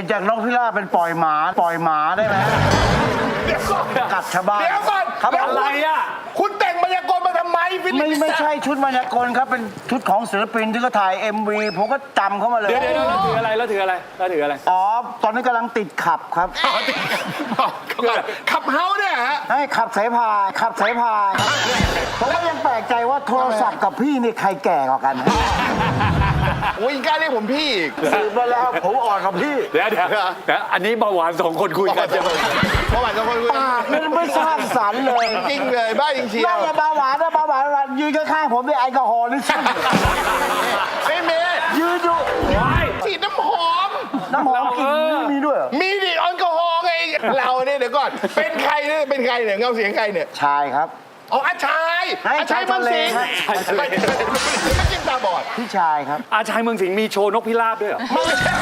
นจากนกพิราบเป็นปล่อยหมาปล่อยหมาได้ไหมเดี๋ยวก่อนกัดชาวบ้าน เดี๋ยวก่อนครับ แล้วผมอะไรอะคุณแต่งมายากลมาทำไมฟิลิปไม่ปินส์ไม่ใช่ชุดมายากลครับ เป็นชุดของศิลปินที่เขาถ่าย MV ผมก็จำเขามาเลย เดี๋ยวเดี๋ยวเราถืออะไรเราถืออะไรเราถืออะไร อ๋อ ตอนนี้กำลังติดขับครับขับเฮาส์เนี่ยฮะ ให้ขับสายพายขับสายพายผมก็ยังแปลกใจว่าโทรศัพท์กับพี่นี่ใครแก่กว่ากัน โอ้ยกล้าเรียกผมพี่อีกสืบมาแล้วผมอ่อนกับพี่เดี๋ยวเดี๋ยวเดี๋ยวอันนี้เบาหวานสองคนคุยกันใช่ไหมเพราะว่าจะคนคุยปากนี่ไม่สร้างสรรค์เลยจริงเลยบ้าจริงเชียนั่วนอย่าเบาหวานนะเบาหวานยืนข้างๆผมด้วยแอลกอฮอล์นี่ซึ่งไม่เมย์ยืนอยู่ฉีดน้ำหอมน้ำหอมกลินนี่มีด้วยเหรอมีดิแอลกอฮอล์ไงเราเนี่ยเดี๋ยวก่อนเป็นใครเนี่ยเป็นใครเนี่ยเงาเสียงใครเนี่ยชายครับ อ๋ออาชายให้อาชายมังสิงชายทะเล ไม่จิ้มตาบอดพี่ชายครับ อาชายเมืองสิงห์มีโชว์นกพิราบด้วยเหรอ ไม่ใช่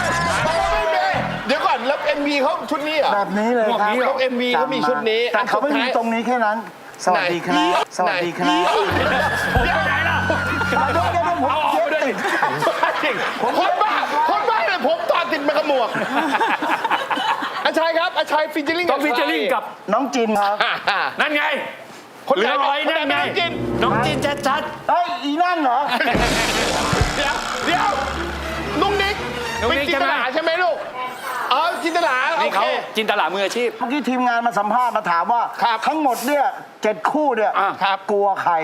ไม่เมย์เดี๋ยวก่อนแล้วเอ็มวีเขาชุดนี้เหรอ แบบนี้เลยครับเขา MV เขามีชุดนี้แต่เขาไม่มีตรงนี้แค่นั้น สวัสดีครับ สวัสดีครับเดี๋ยวไหนล่ะมาด้วยกันผมเอาออกเย็บไปด้วยติดจริงคนบ้าคนบ้าเลยผมต่อติดมากับหมวกอาชายครับอาชายฟิชเชอร์ลิงต้องฟิชเชอร์ลิงกับน้องจินครับ นั่นไง คนเหลืไหนอร้อยนั่นไงกินน้องจินชัดเอ้ยอีนั่นเหรอเดี๋ยวเดี๋ยวนุ้งนิกนุ้งเป็นนิกจินตลาใช่ไหมใช่ไหมลูกเออจินตลาๆโอนี่เค เขาจินตลามืออาชีพ เมื่อกี้ทีมงานมาสัมภาษณ์มาถามว่า ครับทั้งหมดเนี่ยเจ็ดคู่เนี่ยอะครับ กลัวใคร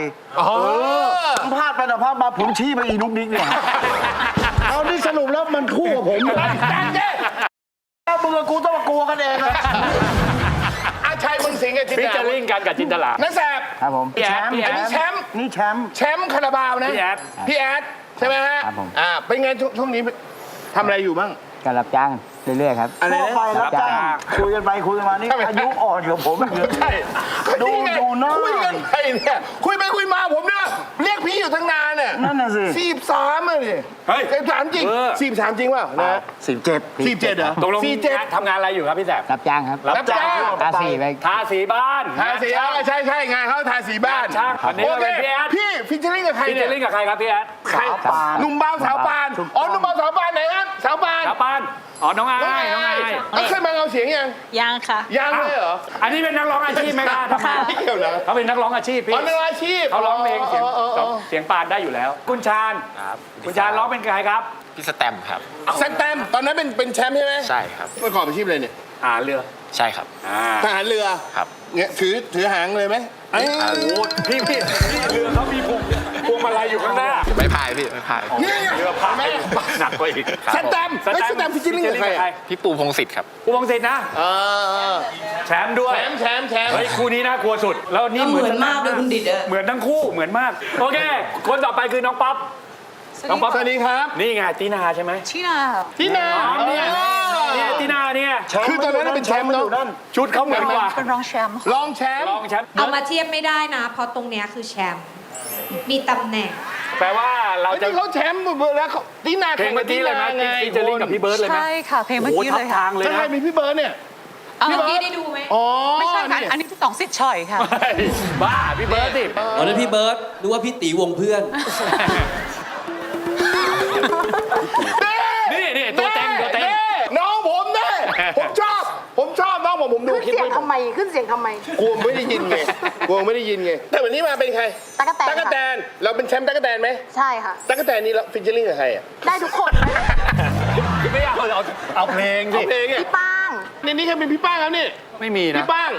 อ๋อสัมภาษณ์ไปสัมภาษณ์มาผมชี้ไปอีนุกนิกเนี่ยเอาที่สรุปแล้วมันคู่กับผมจันเจ้ ถ้ามึงกับกูต้องมากลัวกันเองนะอา ชายเมึงสิงห์กับจินฟิชตเชอลาร์ลิงกันกับจินตลา นักแสบครับผมพี่แอดพี่แอดอันนี้แชมป์นี่แชมป์ แชมป์คาราบาวนะพี่แอด พี่แอดใช่ไหมฮะครับผม อ่าเป็นไงช่วงช่วงนี้ทำอะไรอยู่บ้างก็รับจ้าง เรื่อยๆครับ อะไรทั่วนะไปรับจ้างคุยกันไปคุยกันมานี่ทำไมอายุอ่อนกว่าผมอีกเยอะ ใช่ก็ดูนี่ไงดูหน้า คุยกันไปเนี่ย คุยไปคุยมาผมเนี่ยเรียกพี่อยู่ตั้งนานเนี่ยนั่นน่ะสิสี่สามอะดิเฮ้ยสี่สามจริงเออ สี่สามจริงเปล่านะสิบเจ็ดสี่เจ็ดเหรอตกลงสี่เจ็ด ทำงานอะไรอยู่ครับพี่แสบ รับจ้างครับรับจ้าง ตาสีไป ทาสีบ้าน ทาสีอะใช่ใช่งานเขาทาสีบ้านช่างอันนี้โอก็เคเป็นพี่แอด พี่ฟิชเชอร์ลิงกับใครฟิชเชเนี่อยร์ลิงกับใครครับพี่แอดใครสาวปาน หนุ่มเบาสาวปาน อ๋อหนุ่มเบาสาวปานไหนครับสาวปานชาวบ้าน อ๋อ น้องอายน้องอายแล้วเคยมาเงาเสียงยัง ยังค่ะ ยังเลยเหรออันนี้เป็นนักร้องอาชีพไหมครับทำไมไม่เกี่ยวนะเขาเป็นนักร้องอาชีพพี่อ๋อเป็นอาชีพเขาร้องเพลงเสียงอ๋ออ๋ออ๋อเสียงปานได้อยู่แล้ว คุณชาญคุณชาญร้องเป็นใครครับ พี่สแตมป์ครับแซนแตมตอนนั้นเป็นเป็นแชมป์ใช่ไหมใช่ครับประกอบอาชีพอะไรเนี่ยหาเรือใช่ครับอ่าทหารเรือครับเนี่ยถือถือหางเลยไหมเอ้ยโอ้พี่พี่พี่เรือเขามีพวง พวงมาลัยอยู่ข้างหน้า ไม่พายพี่ไม่พายนี่ไงเรือพายแม่หนักกว่าอีกแซนแตมเฮ้ยแซนแตมฟิชเชอร์ลิงกับใครอะพี่ปูพงศิษฐ์ครับผู้บังสิทธิ์นะ เออแชมป์ด้วย แชมป์แชมป์แชมป์เฮ้ยคู่นี้น่ากลัวสุด แล้วนี่เหมือนมากเลยคุณดิดอะเหมือนทั้งคู่เหมือนมาก โอเค คนต่อไปคือน้องป๊อปน้องป๊อปสวัสดีครับนี่ไงตีนาใช่ไหมชินาพี่นาอ๋อเนี่ยเนี่ยตีนาเนี่ยคือตอนนั้นเป็นแชมป์เนาะชุดเขาเหมือนกว่าเป็นรองแชมป์รองแชมป์รองแชมป์เอามาเทียบไม่ได้นะ เพราะตรงเนี้ยคือแชมป์ มีตำแหน่ง แปลว่าเราเฮ้ยจะ นี่เขาแชมป์หมดแล้วเขาตีนาเพลงเมื่อกี้เลยไหมไงฟีเจอริ่งกับพี่เบิร์ดเลยไหมใช่ค่ะเพลงเมื่อโอ้โหกี้ทัเลบยทาค่ะงเลยใช่นะมีพี่เบิร์ดเนี่ยเอาเมื่อกี้ได้ดูไหม อ๋อไม่ใช่ค่ะเนี่ยอันนี้พี่ต๋องสิทธิ์ชอยค่ะ บ้าพี่เบิร์ดสิอ๋อนั่นพี่เบิร์ตนึกว่าพี่ตีวงเพื่อน นี่นี่ตัวเต็งตัวเต็งแน่น้องผมแน่ผมชอบผมชอบ น้องผมผมดูคลิปเสียงนี้ทำไมขึ้นเสียงทำไม กลัวไม่ได้ยินไงกลัวไม่ได้ยินไง แต่วันนี้มาเป็นใครตั๊กแตนตั๊กแตค่ะนเราเป็นแชมป์ตั๊กแตนไหมใช่ค่ะ ตั๊กแตนนี่เราฟิชเชอร์ลิงกับใครอะได้ทุกคนไม่เอาเอาเอาเพลงสิเอาเพลงอะพี่ป้าง ในนี้ใครเป็นพี่ป้างครับนี่ไม่มีนะพี่ป้าง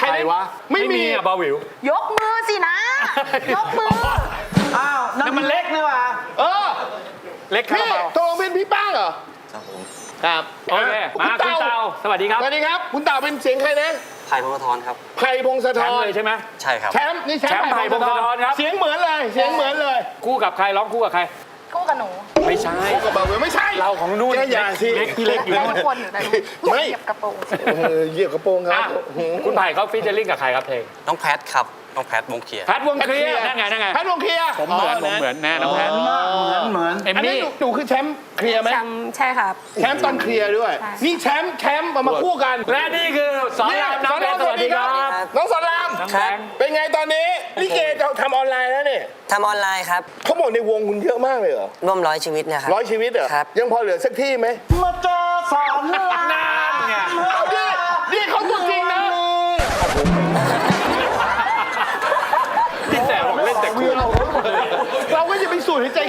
ใครวะไม่มีอะบาวิวยกมือสินะ ยกมือ ครับโอเคมาคุณเตาสวัสดีครับสวัสดีครับ คุณเต่าเป็นเสียงใครนะไผ่พงศธรครับไผ่พงศแชธมป์รเลยใช่ไหมใช่ครับแชมป์นี่แชมแชมป์ป์ไผ่พงศธรครับเสียงเหมือนเลยเสียงเหมือนเลย คู่กับใครร้องคู่กับใครคู่กับหนู ไม่ใช่กับเบาเวอร์ไม่ใช่ เราของนู่นแกอย่าสิเล็กพี่เล็กอยู่ได้นู่นทุกคนอยู่ได้ทุกคนไม่เหยียบกระโปรงเออเหยียบกระโปรงคอะรับโอ้โหคุณไผ่เขาฟีเจอริ่งกับใครครับเพลงน้องแพทครับ น้องแพทวงเคลียร์ แพทวงเคลียร์นั่นไงนั่นไงแพทย์วงเคลียร์ผมเหมือนผมเหมือนแน่น้องแพทมากเหมือนเหมือนเอมอันนี้มี่หนูหนูคือแชมป์เคลียร์ไหมแชมป์ใช่ค่ะแชมป์ตอนเคลียร์ด้วยนี่แชมป์แชมป์มามาคู่กันและนี่คือสอนรามน้ำเพชรสวัสดีครับ น้องสอนรามน้องครัแบบงค์เป็นไงตอนนี้ลิเกจะทำออนไลน์แล้วเนี่ยทำออนไลน์ครับเขาบอกในวงคุณเยอะมากเลยเหรอร่วมร้อยชีวิตเนะครับ ร้อยชีวิตเหรอครับ ยังพอเหลือสักที่ไหมมาเจอสอนรามนานไงเอาดินี่เขาตัว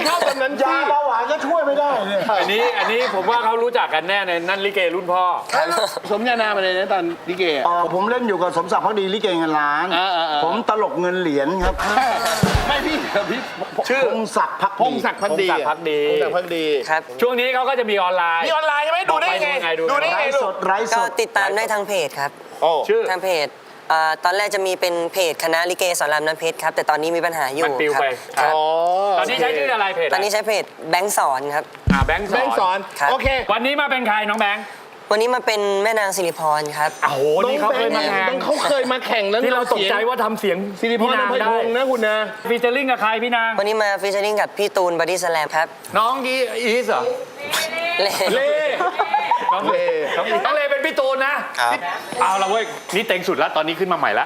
เข้าแบบนั้นยาสิเบาหวานก็ช่วยไม่ได้เนี่ยอันนี้อันนี้ผมว่าเขารู้จักกันแน่ในนั่นลิเกรุ่นพ่อ สมญานามาเลยนะตอนลิเกอะอ๋อผมเล่นอยู่กับสมศักดิ์พักดีลิเกเงินล้านอ่าอ่าอ่าผมตลกเงินเหรียญครับ ไม่พี่พี่ชื่อพงศักดิ์พักพดีงศักดิ์พักดีพงศักดิ์พักดีพงศักดิ์พักดีครับช่วงนี้เขาก็จะมีออนไลน์มีออนไลน์ใช่ไหมดูได้ไงบอกไปดูไงดูดูได้ไร้ไงสดไร้สก็ดติดตามได้ทางเพจครับโอ้ชื่อทางเพจ เอ่อตอนแรกจะมีเป็นเพจคณะลิเกสอนรามน้ำเพชรครับ แต่ตอนนี้มีปัญหาอยู่มันปิวครับไปครับอ๋อตอนนี้ใช้ชื่ออะไรเพจตอนนี้ใช้เพจแบงค์สอนครับ อ่าแบงค์สแบงค์สออนนครับ โอเควันนี้มาเป็นใครน้องแบงค์วันนี้มาเป็นแม่นางสิริพรครับ โอ้โหนี่เขาเคยมาแข่งต้องเขาเคยมาแข่งนั้นที่เราตกใจว่าทำเสียงสิริพรพี่นางนภัยได้พงษ์นะคุณนะฟีเจอริ่งกับใครพี่นาง วันนี้มาฟีเจอริ่งกับพี่ตูนบอดี้สแลมครับ น้องดีอีสเหรอ เล่เล่ น้องเล่น้องเล่เป็นพี่ตูนนะครับ เอาละเว้ยนี่เต็งสุดแล้วตอนนี้ขึ้นมาใหม่ละ